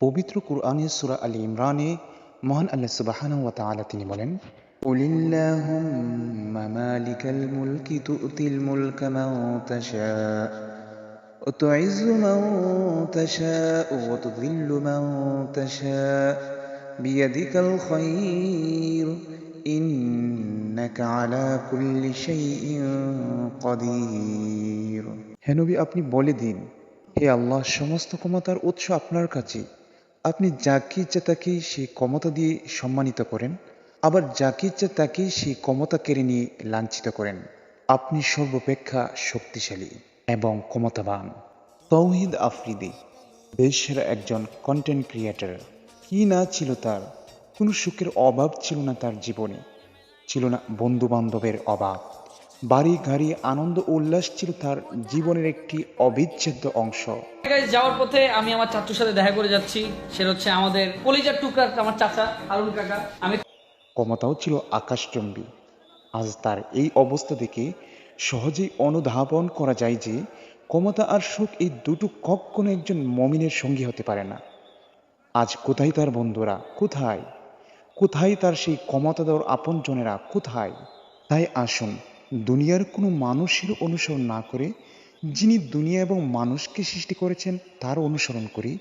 পবিত্র কুরআনের সূরা আল ইমরানে মহান আল্লাহ সুবহানাহু ওয়া তাআলা তিনি বলেন قل اللهم مالك الملك تؤتي الملك من تشاء وتعز من تشاء وتذل من تشاء بيدك الخير إنك على كل شيء قدير হে নবী আপনি বলে দিন হে আল্লাহ সমস্ত ক্ষমতার উৎস আপনার কাছে আপনি যাকে ইচ্ছা তাকে সেই ক্ষমতা দিয়ে সম্মানিত করেন, আবার যাকে ইচ্ছা তাকে সেই ক্ষমতা কেড়ে নিয়ে লাঞ্ছিত করেন। আপনি সর্বাপেক্ষা শক্তিশালী এবং ক্ষমতাবান। তৌহিদ আফ্রিদি, দেশের একজন কন্টেন্ট ক্রিয়েটর কি না ছিল তার? কোনো সুখের অভাব ছিল না তার জীবনে। ছিল না বন্ধু বান্ধবের অভাব। বাড়ি গাড়ি আনন্দ উল্লাস ছিল তার জীবনের একটি অবিচ্ছেদ্য অংশ। যাওয়ার পথে আমি আমার চাচুর সাথে দেখা করে যাচ্ছি। সে হচ্ছে আমাদের কলিজার টুকরার আমার চাচা হারুন কাকা। আমি ক্ষমতাও ছিল আকাশচম্বী। আজ তার এই অবস্থা দেখে সহজেই অনুধাবন করা যায় যে ক্ষমতা আর সুখ এই দুটো কখনো একজন মমিনের সঙ্গী হতে পারে না। আজ কোথায় তার বন্ধুরা? কোথায়? কোথায় তার সেই ক্ষমতা দেওয়ার আপনজনেরা? কোথায়? তাই আসুন দুনিয়ার কোনো মানুষের অনুসরণ না করে যিনি দুনিয়া এবং মানুষকে সৃষ্টি করেছেন তার অনুসরণ করি